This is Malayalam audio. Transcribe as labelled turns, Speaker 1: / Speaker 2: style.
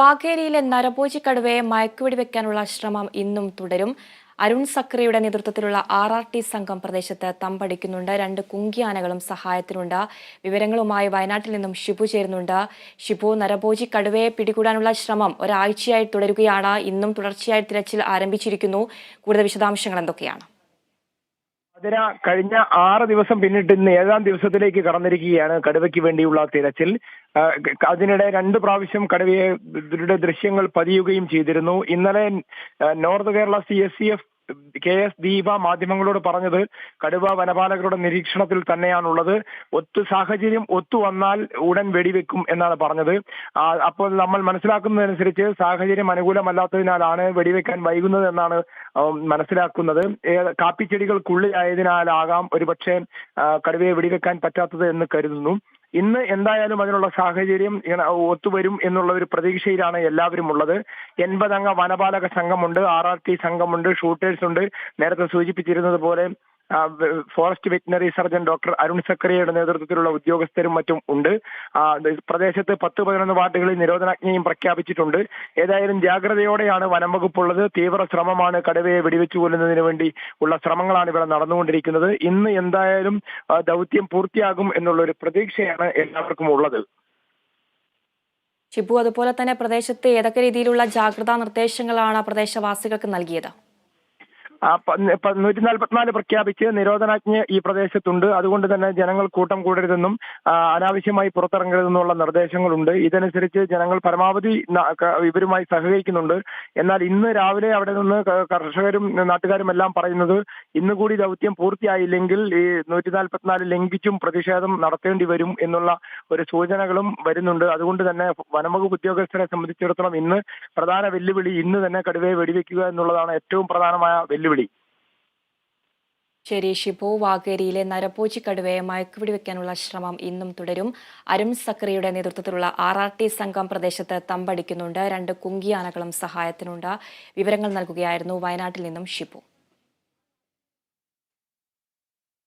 Speaker 1: വാഘേരിയിലെ നരഭോജി കടുവയെ മയക്കുവെടി വെക്കാനുള്ള ശ്രമം ഇന്നും തുടരും. അരുൺ സക്രിയുടെ നേതൃത്വത്തിലുള്ള ആർ ആർ ടി സംഘം പ്രദേശത്ത് തമ്പടിക്കുന്നുണ്ട്. രണ്ട് കുങ്കിയാനകളും സഹായത്തിനുണ്ട്. വിവരങ്ങളുമായി വയനാട്ടിൽ നിന്നും ഷിബു ചേരുന്നുണ്ട്. ഷിബു നരഭോജി കടുവയെ പിടികൂടാനുള്ള ശ്രമം ഒരാഴ്ചയായി തുടരുകയാണ്. ഇന്നും തുടർച്ചയായി തിരച്ചിൽ ആരംഭിച്ചിരിക്കുന്നു. കൂടുതൽ വിശദാംശങ്ങൾ എന്തൊക്കെയാണ്?
Speaker 2: അതിന കഴിഞ്ഞ ആറ് ദിവസം പിന്നിട്ട് ഇന്ന് ഏഴാം ദിവസത്തിലേക്ക് കടന്നിരിക്കുകയാണ് കടുവയ്ക്ക് വേണ്ടിയുള്ള തിരച്ചിൽ. അതിനിടെ രണ്ട് പ്രാവശ്യം കടുവയെ യുടെ ദൃശ്യങ്ങൾ പതിയുകയും ചെയ്തിരുന്നു. ഇന്നലെ north Kerala C S C F K S Deepa മാധ്യമങ്ങളോട് പറഞ്ഞത് കടുവ വനപാലകരുടെ നിരീക്ഷണത്തിൽ തന്നെയാണുള്ളത്. ഒത്തു സാഹചര്യം ഒത്തു വന്നാൽ ഉടൻ വെടിവെക്കും എന്നാണ് പറഞ്ഞത്. അപ്പോൾ നമ്മൾ മനസ്സിലാക്കുന്നതനുസരിച്ച് സാഹചര്യം അനുകൂലമല്ലാത്തതിനാലാണ് വെടിവെക്കാൻ വൈകുന്നത് എന്നാണ് മനസ്സിലാക്കുന്നത്. കാപ്പിച്ചെടികൾക്കുള്ളിലായതിനാലാകാം ഒരുപക്ഷെ കടുവയെ വെടിവെക്കാൻ പറ്റാത്തത് എന്ന് കരുതുന്നു. ഇന്ന് എന്തായാലും അതിനുള്ള സാഹചര്യം ഒത്തുവരും എന്നുള്ള ഒരു പ്രതീക്ഷയിലാണ് എല്ലാവരും ഉള്ളത് എൺപതംഗ വനപാലക സംഘമുണ്ട് ആർ ആർ ടി സംഘമുണ്ട് ഷൂട്ടേഴ്സ് ഉണ്ട് നേരത്തെ സൂചിപ്പിച്ചിരുന്നത് പോലെ forest veterinary surgeon doctor Arun സക്കറിയയുടെ നേതൃത്വത്തിലുള്ള ഉദ്യോഗസ്ഥരും മറ്റും ഉണ്ട്. പ്രദേശത്ത് പത്ത് പതിനൊന്ന് വാർഡുകളിൽ നിരോധനാജ്ഞയും പ്രഖ്യാപിച്ചിട്ടുണ്ട്. ഏതായാലും ജാഗ്രതയോടെയാണ് വനം വകുപ്പുള്ളത്. തീവ്ര ശ്രമമാണ് കടുവയെ വെടിവെച്ചു കൊല്ലുന്നതിന് വേണ്ടി ഉള്ള ശ്രമങ്ങളാണ് ഇവിടെ നടന്നുകൊണ്ടിരിക്കുന്നത്. ഇന്ന് എന്തായാലും ദൗത്യം പൂർത്തിയാകും എന്നുള്ള ഒരു പ്രതീക്ഷയാണ് എല്ലാവർക്കും ഉള്ളത്.
Speaker 1: ഷിബു അതുപോലെ തന്നെ പ്രദേശത്ത് ഏതൊക്കെ രീതിയിലുള്ള ജാഗ്രതാ നിർദ്ദേശങ്ങളാണ് പ്രദേശവാസികൾക്ക് നൽകിയത്?
Speaker 2: നൂറ്റി നാൽപ്പത്തിനാല് പ്രഖ്യാപിച്ച് നിരോധനാജ്ഞ ഈ പ്രദേശത്തുണ്ട്. അതുകൊണ്ട് തന്നെ ജനങ്ങൾ കൂട്ടം കൂടരുതെന്നും അനാവശ്യമായി പുറത്തിറങ്ങരുതെന്നുള്ള നിർദ്ദേശങ്ങളുണ്ട്. ഇതനുസരിച്ച് ജനങ്ങൾ പരമാവധി ഇവരുമായി സഹകരിക്കുന്നുണ്ട്. എന്നാൽ ഇന്ന് രാവിലെ അവിടെ നിന്ന് കർഷകരും നാട്ടുകാരും എല്ലാം പറയുന്നത് ഇന്ന് കൂടി ദൗത്യം പൂർത്തിയായില്ലെങ്കിൽ ഈ നൂറ്റി നാൽപ്പത്തിനാല് ലംഘിച്ചും പ്രതിഷേധം നടത്തേണ്ടി വരും എന്നുള്ള ഒരു സൂചനകളും വരുന്നുണ്ട്. അതുകൊണ്ട് തന്നെ വനംവകുപ്പ് ഉദ്യോഗസ്ഥരെ സംബന്ധിച്ചിടത്തോളം ഇന്ന് പ്രധാന വെല്ലുവിളി ഇന്ന് തന്നെ കടുവയെ വെടിവെക്കുക എന്നുള്ളതാണ് ഏറ്റവും പ്രധാനമായ വെല്ലുവിളി.
Speaker 1: ശരി ഷിബു. വാഗേരിയിലെ നരഭോജി കടുവയെ മയക്കുവെടി വെക്കാനുള്ള ശ്രമം ഇന്നും തുടരും. അരുൺ സക്രിയുടെ നേതൃത്വത്തിലുള്ള ആർ ആർ ടി സംഘം പ്രദേശത്ത് തമ്പടിക്കുന്നുണ്ട്. രണ്ട് കുങ്കിയാനകളും സഹായത്തിനുണ്ട്. വിവരങ്ങൾ നൽകുകയായിരുന്നു വയനാട്ടിൽ നിന്നും ഷിബു.